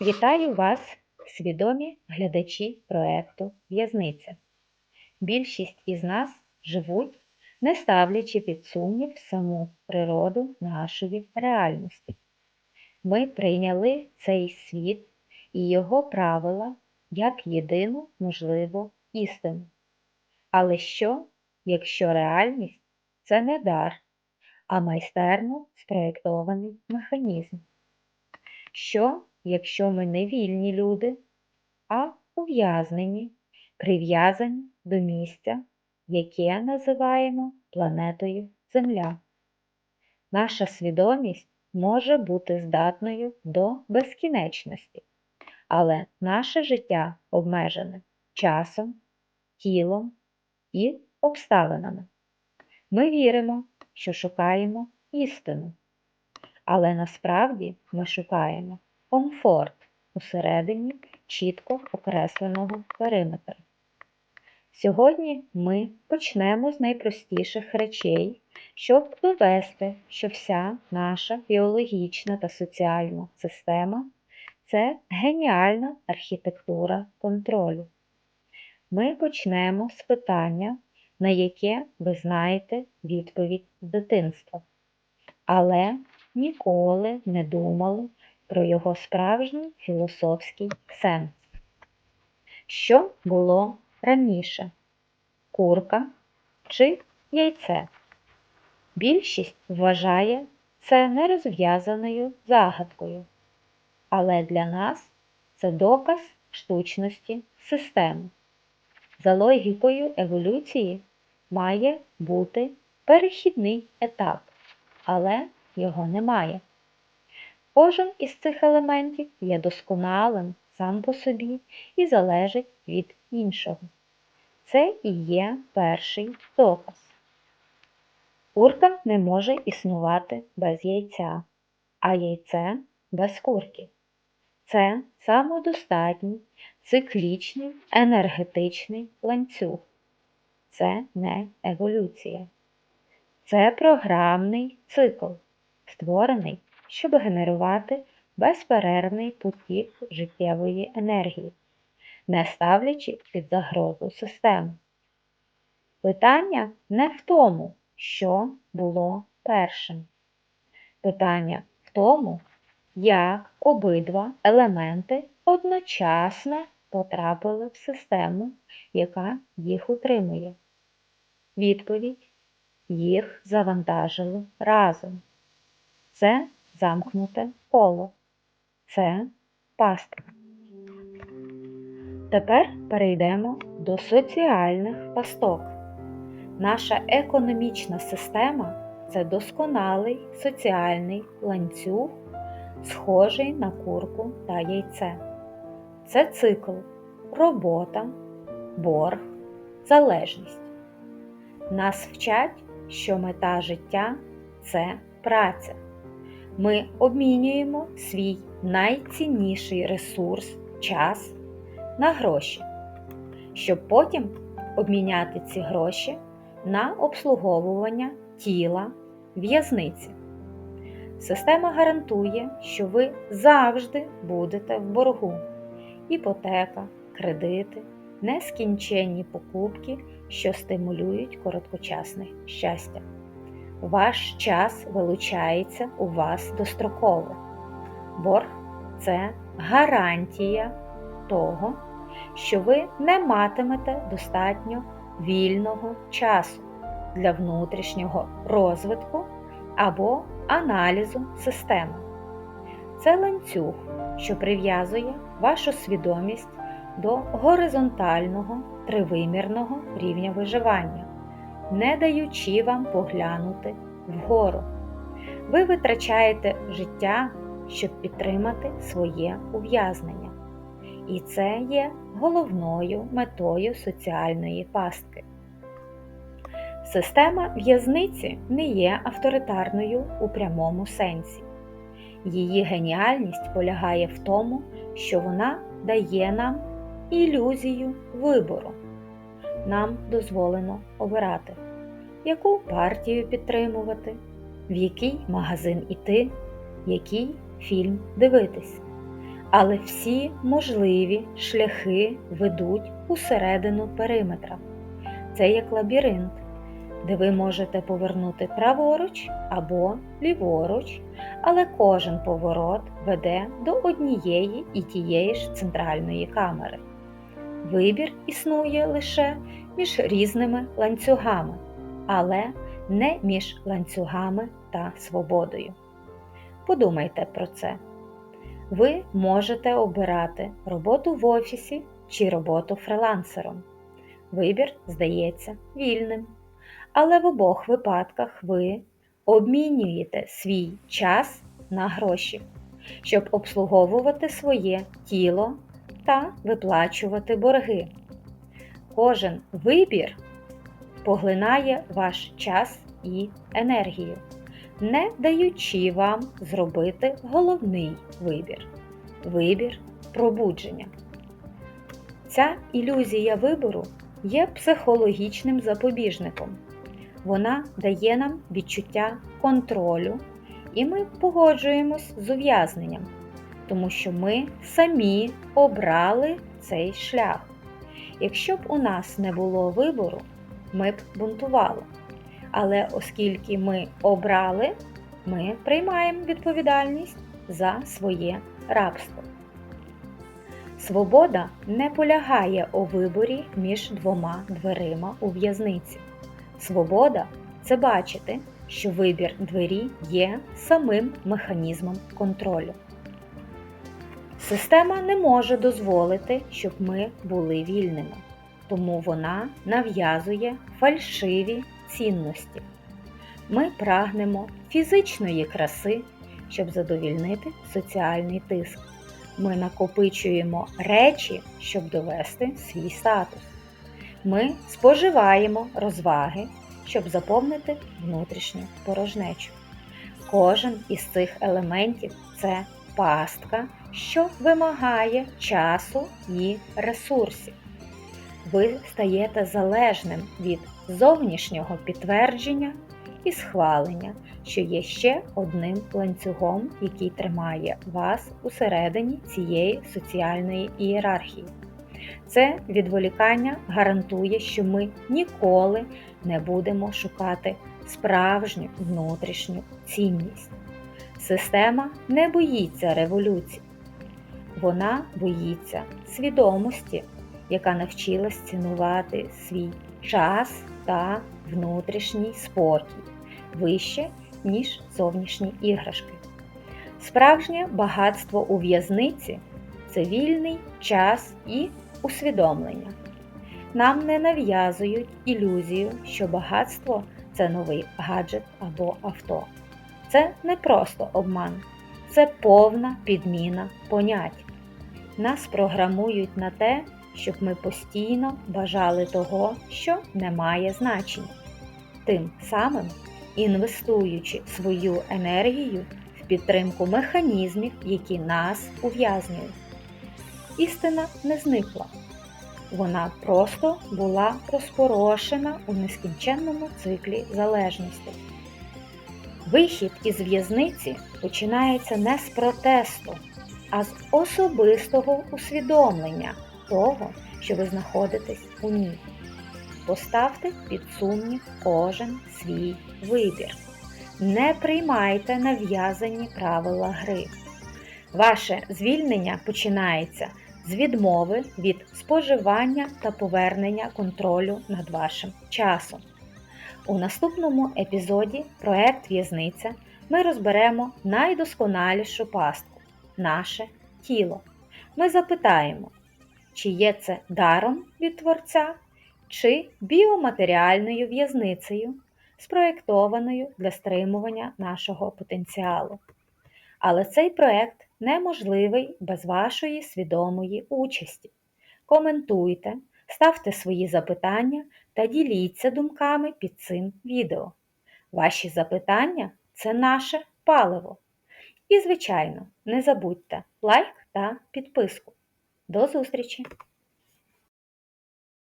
Вітаю вас, свідомі глядачі проекту В'язниця. Більшість із нас живуть, не ставлячи під сумнів саму природу нашої реальності. Ми прийняли цей світ і його правила як єдину можливу істину. Але що, якщо реальність це не дар, а майстерно спроєктований механізм? Що, якщо ми не вільні люди, а ув'язнені, прив'язані до місця, яке називаємо планетою Земля? Наша свідомість може бути здатною до безкінечності, але наше життя обмежене часом, тілом і обставинами. Ми віримо, що шукаємо істину, але насправді ми шукаємо комфорт усередині чітко окресленого периметра. Сьогодні ми почнемо з найпростіших речей, щоб довести, що вся наша біологічна та соціальна система це геніальна архітектура контролю. Ми почнемо з питання, на яке ви знаєте відповідь з дитинства, але ніколи не думали про його справжній філософський сенс. Що було раніше? Курка чи яйце? Більшість вважає це нерозв'язаною загадкою, але для нас це доказ штучності системи. За логікою еволюції має бути перехідний етап, але його немає. Кожен із цих елементів є досконалим сам по собі і залежить від іншого. Це і є перший доказ. Курка не може існувати без яйця, а яйце без курки. Це самодостатній, циклічний, енергетичний ланцюг. Це не еволюція. Це програмний цикл, створений, щоб генерувати безперервний потік життєвої енергії, не ставлячи під загрозу систему. Питання не в тому, що було першим. Питання в тому, як обидва елементи одночасно потрапили в систему, яка їх утримує. Відповідь їх завантажили разом. Це замкнуте коло. Це пастка. Тепер перейдемо до соціальних пасток. Наша економічна система це досконалий соціальний ланцюг, схожий на курку та яйце. Це цикл, робота, борг, залежність. Нас вчать, що мета життя це праця. Ми обмінюємо свій найцінніший ресурс час на гроші, щоб потім обміняти ці гроші на обслуговування тіла в'язниці. Система гарантує, що ви завжди будете в боргу. Іпотека, кредити, нескінченні покупки, що стимулюють короткочасне щастя. Ваш час вилучається у вас достроково. Борг це гарантія того, що ви не матимете достатньо вільного часу для внутрішнього розвитку або аналізу системи. Це ланцюг, що прив'язує вашу свідомість до горизонтального тривимірного рівня виживання, не даючи вам поглянути вгору. Ви витрачаєте життя, щоб підтримати своє ув'язнення. І це є головною метою соціальної пастки. Система в'язниці не є авторитарною у прямому сенсі. Її геніальність полягає в тому, що вона дає нам ілюзію вибору. Нам дозволено обирати, яку партію підтримувати, в який магазин іти, який фільм дивитись. але всі можливі шляхи ведуть усередину периметра. Це як лабіринт, де ви можете повернути праворуч або ліворуч, але кожен поворот веде до однієї і тієї ж центральної камери. Вибір існує лише між різними ланцюгами, але не між ланцюгами та свободою. Подумайте про це. Ви можете обирати роботу в офісі чи роботу фрилансером. Вибір здається вільним. Але в обох випадках ви обмінюєте свій час на гроші, щоб обслуговувати своє тіло та виплачувати борги. Кожен вибір поглинає ваш час і енергію, не даючи вам зробити головний вибір вибір пробудження. Ця ілюзія вибору є психологічним запобіжником. Вона дає нам відчуття контролю, і ми погоджуємось з ув'язненням, тому що ми самі обрали цей шлях. Якщо б у нас не було вибору, ми б бунтували. Але оскільки ми обрали, ми приймаємо відповідальність за своє рабство. Свобода не полягає у виборі між двома дверима у в'язниці. Свобода це бачити, що вибір двері є самим механізмом контролю. Система не може дозволити, щоб ми були вільними, тому вона нав'язує фальшиві цінності. Ми прагнемо фізичної краси, щоб задовільнити соціальний тиск. Ми накопичуємо речі, щоб довести свій статус. Ми споживаємо розваги, щоб заповнити внутрішню порожнечу. Кожен із цих елементів це пастка, що вимагає часу і ресурсів. Ви стаєте залежним від зовнішнього підтвердження і схвалення, що є ще одним ланцюгом, який тримає вас усередині цієї соціальної ієрархії. Це відволікання гарантує, що ми ніколи не будемо шукати справжню внутрішню цінність. Система не боїться революції, вона боїться свідомості, яка навчилась цінувати свій час та внутрішній спокій вище, ніж зовнішні іграшки. Справжнє багатство у в'язниці це вільний час і усвідомлення. Нам не нав'язують ілюзію, що багатство це новий гаджет або авто. Це не просто обман, це повна підміна понять. Нас програмують на те, щоб ми постійно бажали того, що не має значення. Тим самим інвестуючи свою енергію в підтримку механізмів, які нас ув'язнюють. Істина не зникла. Вона просто була розпорошена у нескінченному циклі залежності. Вихід із в'язниці починається не з протесту, а з особистого усвідомлення того, що ви знаходитесь у ній. Поставте під сумнів кожен свій вибір. Не приймайте нав'язані правила гри. Ваше звільнення починається з відмови від споживання та повернення контролю над вашим часом. У наступному епізоді проект В'язниця ми розберемо найдосконалішу пастку наше тіло. Ми запитаємо, чи є це даром від Творця, чи біоматеріальною в'язницею, спроєктованою для стримування нашого потенціалу. Але цей проект неможливий без вашої свідомої участі. Коментуйте, ставте свої запитання та діліться думками під цим відео. Ваші запитання це наше паливо. І, звичайно, не забудьте лайк та підписку. До зустрічі!